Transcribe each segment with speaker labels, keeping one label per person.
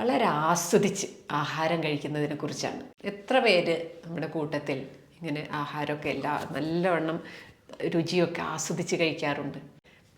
Speaker 1: വളരെ ആസ്വദിച്ച് ആഹാരം കഴിക്കുന്നതിനെ കുറിച്ചാണ്. എത്ര പേര് നമ്മുടെ കൂട്ടത്തിൽ ഇങ്ങനെ ആഹാരമൊക്കെ എല്ലാ നല്ലവണ്ണം രുചിയൊക്കെ ആസ്വദിച്ച് കഴിക്കാറുണ്ട്?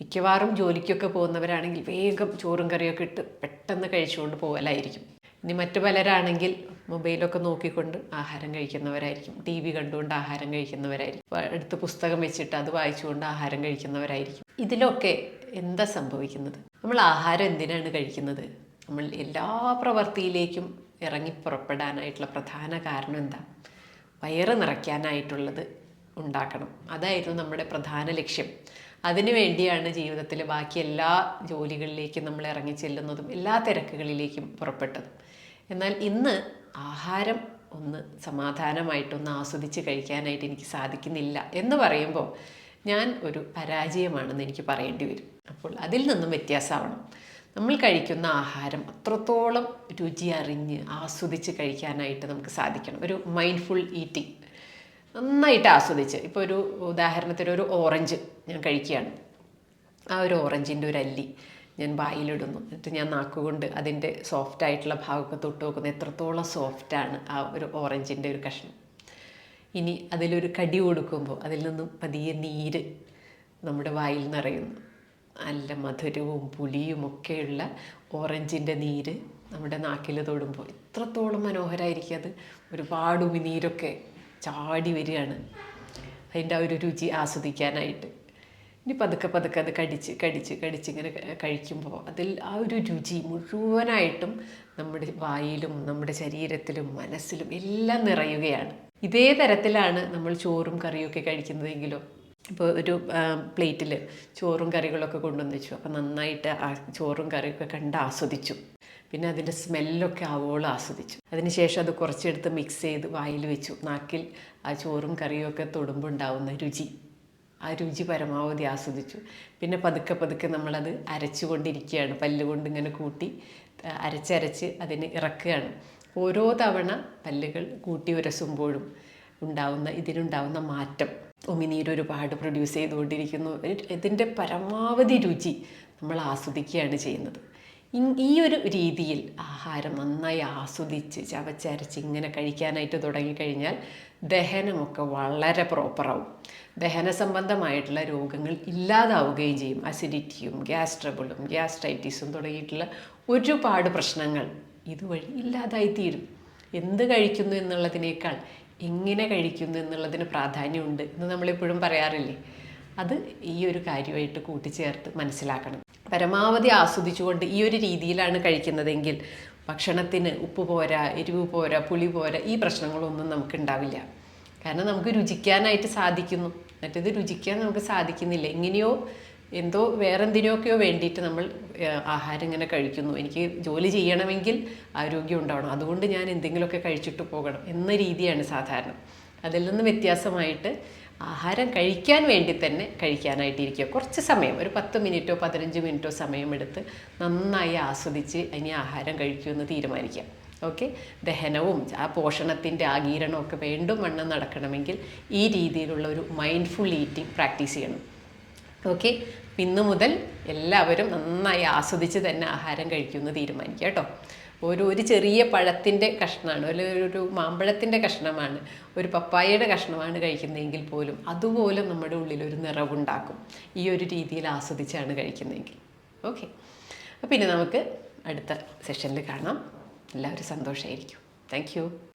Speaker 1: മിക്കവാറും ജോലിക്കൊക്കെ പോകുന്നവരാണെങ്കിൽ വേഗം ചോറും കറിയൊക്കെ ഇട്ട് പെട്ടെന്ന് കഴിച്ചുകൊണ്ട് പോകലായിരിക്കും ഇനി മറ്റു പലരാണെങ്കിൽ മൊബൈലൊക്കെ നോക്കിക്കൊണ്ട് ആഹാരം കഴിക്കുന്നവരായിരിക്കും. ടി വി കണ്ടുകൊണ്ട് ആഹാരം കഴിക്കുന്നവരായിരിക്കും. അടുത്ത് പുസ്തകം വെച്ചിട്ട് അത് വായിച്ചുകൊണ്ട് ആഹാരം കഴിക്കുന്നവരായിരിക്കും. ഇതിലൊക്കെ എന്താ സംഭവിക്കുന്നത്? നമ്മൾ ആഹാരം എന്തിനാണ് കഴിക്കുന്നത്? നമ്മൾ എല്ലാ പ്രവൃത്തിയിലേക്കും ഇറങ്ങി പുറപ്പെടാനായിട്ടുള്ള പ്രധാന കാരണം എന്താ? വയറ് നിറയ്ക്കാനായിട്ടുള്ളത് ഉണ്ടാക്കണം. അതായിരുന്നു നമ്മുടെ പ്രധാന ലക്ഷ്യം. അതിനു വേണ്ടിയാണ് ജീവിതത്തിൽ ബാക്കി എല്ലാ ജോലികളിലേക്കും നമ്മൾ ഇറങ്ങി ചെല്ലുന്നതും എല്ലാ തിരക്കുകളിലേക്കും പുറപ്പെട്ടതും. എന്നാൽ ഇന്ന് ആഹാരം ഒന്ന് സമാധാനമായിട്ടൊന്ന് ആസ്വദിച്ച് കഴിക്കാനായിട്ട് എനിക്ക് സാധിക്കുന്നില്ല എന്ന് പറയുമ്പോൾ ഞാൻ ഒരു പരാജയമാണെന്ന് എനിക്ക് പറയേണ്ടി വരും. അപ്പോൾ അതിൽ നിന്നും വ്യത്യാസമാവണം. നമ്മൾ കഴിക്കുന്ന ആഹാരം അത്രത്തോളം രുചി അറിഞ്ഞ് ആസ്വദിച്ച് കഴിക്കാനായിട്ട് നമുക്ക് സാധിക്കണം. ഒരു മൈൻഡ്ഫുൾ ഈറ്റിംഗ് നന്നായിട്ട് ആസ്വദിച്ച്. ഇപ്പോൾ ഒരു ഉദാഹരണത്തിന് ഒരു ഓറഞ്ച് ഞാൻ കഴിക്കുകയാണ്. ആ ഒരു ഓറഞ്ചിന്റെ ഒരു അല്ലി ഞാൻ വായിലിടുന്നു. എന്നിട്ട് ഞാൻ നാക്കുകൊണ്ട് അതിന്റെ സോഫ്റ്റ് ആയിട്ടുള്ള ഭാഗമൊക്കെ തൊട്ട് നോക്കുന്നത് എത്രത്തോളം സോഫ്റ്റാണ് ആ ഒരു ഓറഞ്ചിന്റെ ഒരു കഷ്ണം. ഇനി അതിലൊരു കടി കൊടുക്കുമ്പോൾ അതിൽ നിന്നും പതിയെ നീര് നമ്മുടെ വായിൽ നിറയുന്നു. നല്ല മധുരവും പുളിയും ഒക്കെയുള്ള ഓറഞ്ചിന്റെ നീര് നമ്മുടെ നാക്കിൽ തൊടുമ്പോൾ എത്രത്തോളം മനോഹരമായിരിക്കും അത്. ഒരുപാട് ഉമിനീരൊക്കെ ചാടി വരികയാണ്. അതിന്റെ ആ ഒരു രുചി ആസ്വദിക്കാനായിട്ട്. ഇനി പതുക്കെ പതുക്കെ അത് കടിച്ച് കടിച്ച് കടിച്ച് ഇങ്ങനെ കഴിക്കുമ്പോൾ അതിൽ ആ ഒരു രുചി മുഴുവനായിട്ടും നമ്മുടെ വായിലും നമ്മുടെ ശരീരത്തിലും മനസ്സിലും എല്ലാം നിറയുകയാണ്. ഇതേ തരത്തിലാണ് നമ്മൾ ചോറും കറിയൊക്കെ കഴിക്കുന്നതെങ്കിലോ? ഇപ്പോൾ ഒരു പ്ലേറ്റിൽ ചോറും കറികളൊക്കെ കൊണ്ടുവന്ന് വെച്ചു അപ്പോൾ നന്നായിട്ട് ആ ചോറും കറിയൊക്കെ കണ്ട് ആസ്വദിച്ചു. പിന്നെ അതിന്റെ സ്മെല്ലൊക്കെ ആവോളം ആസ്വദിച്ചു. അതിനുശേഷം അത് കുറച്ചെടുത്ത് മിക്സ് ചെയ്ത് വായിൽ വെച്ചു. നാക്കിൽ ആ ചോറും കറിയൊക്കെ തൊടുമ്പോൾ ഉണ്ടാവുന്ന രുചി. ആ രുചി പരമാവധി ആസ്വദിച്ചു. പിന്നെ പതുക്കെ പതുക്കെ നമ്മളത് അരച്ചുകൊണ്ടിരിക്കുകയാണ്. പല്ലുകൊണ്ട് ഇങ്ങനെ കൂട്ടി അരച്ചരച്ച് അതിന് ഇറക്കുകയാണ്. ഓരോ തവണ പല്ലുകൾ കൂട്ടി ഉരസുമ്പോഴും ഉണ്ടാവുന്ന ഇതിനുണ്ടാവുന്ന മാറ്റം. ഉമിനീര് ഒരുപാട് പ്രൊഡ്യൂസ് ചെയ്തുകൊണ്ടിരിക്കുന്നു. ഇത് ഇതിന്റെ പരമാവധി രുചി നമ്മൾ ആസ്വദിക്കുകയാണ് ചെയ്യുന്നത്. ഈ ഒരു രീതിയിൽ ആഹാരം നന്നായി ആസ്വദിച്ച് ചവച്ചരച്ച് ഇങ്ങനെ കഴിക്കാനായിട്ട് തുടങ്ങിക്കഴിഞ്ഞാൽ ദഹനമൊക്കെ വളരെ പ്രോപ്പറാവും ദഹന സംബന്ധമായിട്ടുള്ള രോഗങ്ങൾ ഇല്ലാതാവുകയും ചെയ്യും. അസിഡിറ്റിയും ഗ്യാസ് ട്രബിളും ഗ്യാസ്ട്രൈറ്റിസും തുടങ്ങിയിട്ടുള്ള ഒരുപാട് പ്രശ്നങ്ങൾ ഇതുവഴി ഇല്ലാതായിത്തീരും. എന്ത് കഴിക്കുന്നു എന്നുള്ളതിനേക്കാൾ എങ്ങനെ കഴിക്കുന്നു എന്നുള്ളതിന് പ്രാധാന്യമുണ്ട് എന്ന് നമ്മളെപ്പോഴും പറയാറില്ലേ? അത് ഈ ഒരു കാര്യമായിട്ട് കൂട്ടിച്ചേർത്ത് മനസ്സിലാക്കണം. പരമാവധി ആസ്വദിച്ചുകൊണ്ട് ഈ ഒരു രീതിയിലാണ് കഴിക്കുന്നതെങ്കിൽ ഭക്ഷണത്തിന് ഉപ്പ് പോരാ എരിവ് പോരാ പുളി പോരാ ഈ പ്രശ്നങ്ങളൊന്നും നമുക്ക് ഉണ്ടാവില്ല കാരണം നമുക്ക് രുചിക്കാനായിട്ട് സാധിക്കുന്നു. മറ്റേത് രുചിക്കാൻ നമുക്ക് സാധിക്കുന്നില്ല. എങ്ങനെയോ എന്തോ വേറെന്തിനൊക്കെയോ വേണ്ടിയിട്ട് നമ്മൾ ആഹാരം ഇങ്ങനെ കഴിക്കുന്നു. എനിക്ക് ജോലി ചെയ്യണമെങ്കിൽ ആരോഗ്യം ഉണ്ടാവണം. അതുകൊണ്ട് ഞാൻ എന്തെങ്കിലുമൊക്കെ കഴിച്ചിട്ട് പോകണം എന്ന രീതിയാണ് സാധാരണ. അതിൽ നിന്ന് വ്യത്യാസമായിട്ട് ആഹാരം കഴിക്കാൻ വേണ്ടി തന്നെ കഴിക്കാനായിട്ടിരിക്കുക. കുറച്ച് സമയം ഒരു പത്ത് മിനിറ്റോ പതിനഞ്ച് മിനിറ്റോ സമയമെടുത്ത് നന്നായി ആസ്വദിച്ച് ഇനി ആഹാരം കഴിക്കുമെന്ന് തീരുമാനിക്കാം ഓക്കെ? ദഹനവും ആ പോഷണത്തിന്റെ ആകീരണമൊക്കെ വേണ്ടും വണ്ണം നടക്കണമെങ്കിൽ ഈ രീതിയിലുള്ള ഒരു മൈൻഡ്ഫുൾ ഈറ്റിംഗ് പ്രാക്ടീസ് ചെയ്യണം. ഓക്കെ. ഇന്ന് മുതൽ എല്ലാവരും നന്നായി ആസ്വദിച്ച് തന്നെ ആഹാരം കഴിക്കുമെന്ന് തീരുമാനിക്കുക കേട്ടോ. ഒരു ഒരു ചെറിയ പഴത്തിന്റെ കഷ്ണമാണ് അല്ലെങ്കിൽ ഒരു മാമ്പഴത്തിന്റെ കഷ്ണമാണ് ഒരു പപ്പായയുടെ കഷ്ണമാണ് കഴിക്കുന്നതെങ്കിൽ പോലും അതുപോലെ നമ്മുടെ ഉള്ളിൽ ഒരു നിറവുണ്ടാക്കും. ഈ ഒരു രീതിയിൽ ആസ്വദിച്ചാണ് കഴിക്കുന്നതെങ്കിൽ. ഓക്കെ. പിന്നെ നമുക്ക് അടുത്ത സെഷനിൽ കാണാം. എല്ലാവരും സന്തോഷമായിരിക്കും താങ്ക്